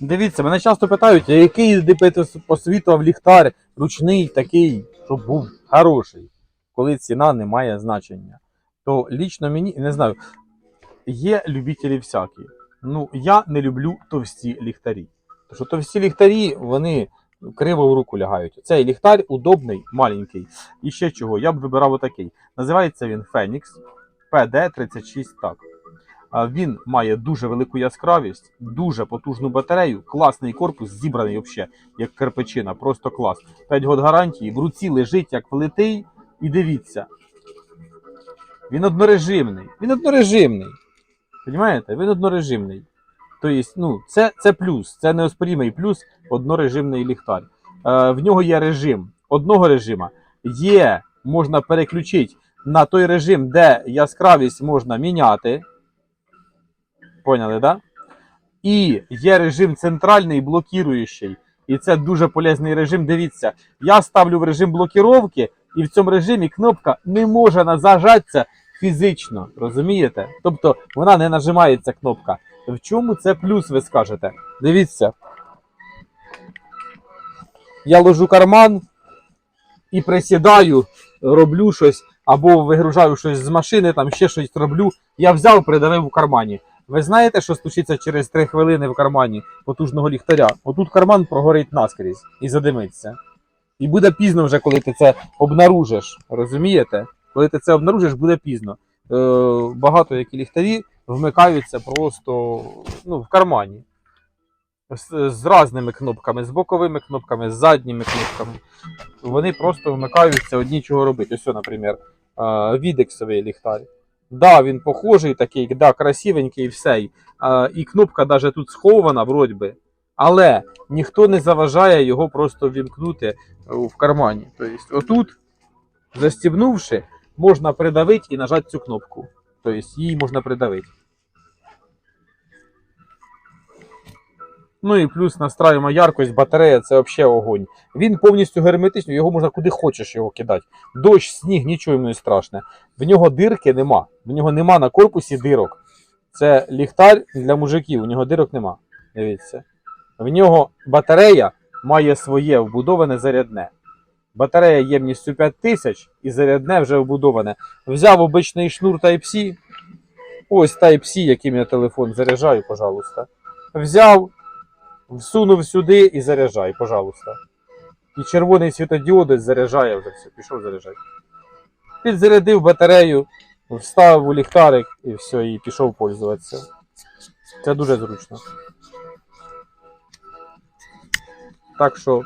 Дивіться, мене часто питають, який дипити посвітував ліхтар ручний такий, щоб був хороший, коли ціна не має значення. То лічно мені не знаю, є любителі всякі. Ну, я не люблю товсті ліхтарі. Тому що товсті ліхтарі, вони криво в руку лягають. Цей ліхтар удобний, маленький. І ще чого, я б вибирав отакий. Називається він Phoenix PD36 так. Він має дуже велику яскравість, дуже потужну батарею, класний корпус, зібраний взагалі, як кирпичина, просто клас. 5 год гарантії, в руці лежить як влитий. І дивіться. Він однорежимний. Він однорежимний. Понімаєте? Він однорежимний. Тобто, ну, це, це плюс, це неоспорімий плюс однорежимний ліхтар. Е, в нього є режим одного режима. Є, можна переключити на той режим, де яскравість можна міняти. Поняли, да? І є режим центральний блокіруючий. І це дуже полезний режим. Дивіться, я ставлю в режим блокіровки, і в цьому режимі кнопка не може зажатися фізично. Розумієте? Тобто вона не нажимається кнопка. В чому це плюс, ви скажете? Дивіться. Я ложу карман і присідаю, роблю щось, або вигружаю щось з машини, там ще щось роблю. Я взяв, придавив у кармані. Ви знаєте, що случиться через 3 хвилини в кармані потужного ліхтаря? Отут карман прогорить наскрізь і задимиться. І буде пізно вже, коли ти це обнаружиш. Розумієте? Коли ти це обнаружиш, буде пізно. Е, багато які ліхтарі вмикаються просто ну, в кармані. З, з різними кнопками, з боковими кнопками, з задніми кнопками. Вони просто вмикаються одні чого робити. Ось, наприклад, е, відексовий ліхтар. Да, він похожий такий, да, красивенький і все. Е, І кнопка навіть тут схована, вроді би. Але ніхто не заважає його просто вімкнути е, в кармані. Тобто, отут, застібнувши, можна придавити і нажати цю кнопку. Тобто її можна придавити. Ну і плюс настраюємо яркость, батарея це взагалі огонь. Він повністю герметичний, його можна куди хочеш його кидати. Дощ, сніг, нічого йому не страшне. В нього дирки нема. В нього нема на корпусі дирок. Це ліхтар для мужиків, у нього дирок нема. Дивіться. В нього батарея має своє вбудоване зарядне. Батарея ємністю 5000 і зарядне вже вбудоване. Взяв обичний шнур Type-C. Ось Type-C, яким я телефон заряджаю, пожалуйста. Взяв, всунув сюди і заряджай, пожалуйста. І червоний світодіодець заряджає вже все, пішов заряджати. Підзарядив батарею, вставив у ліхтарик і все, і пішов пользуватися. Це дуже зручно. Так що,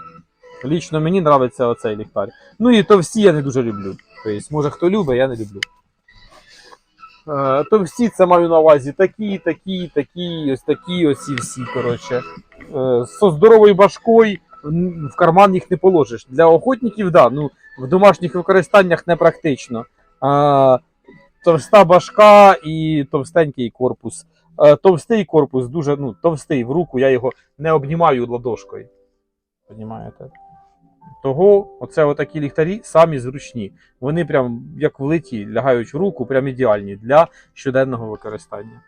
лічно мені подобається оцей ліхтар. Ну і товсті я не дуже люблю. Тобто, може хто любить, я не люблю. Е, Товсті це маю на увазі такі, такі, такі, ось такі, ось і всі, коротше. Е, Со здоровою башкою в карман їх не положиш. Для охотників, да, ну, в домашніх використаннях не практично. А, товста башка і товстенький корпус. Е, Товстий корпус дуже ну, товстий в руку, я його не обнімаю ладошкою. Понімаєте? Того, оце отакі ліхтарі самі зручні. Вони прям як влиті, лягають в руку, прям ідеальні для щоденного використання.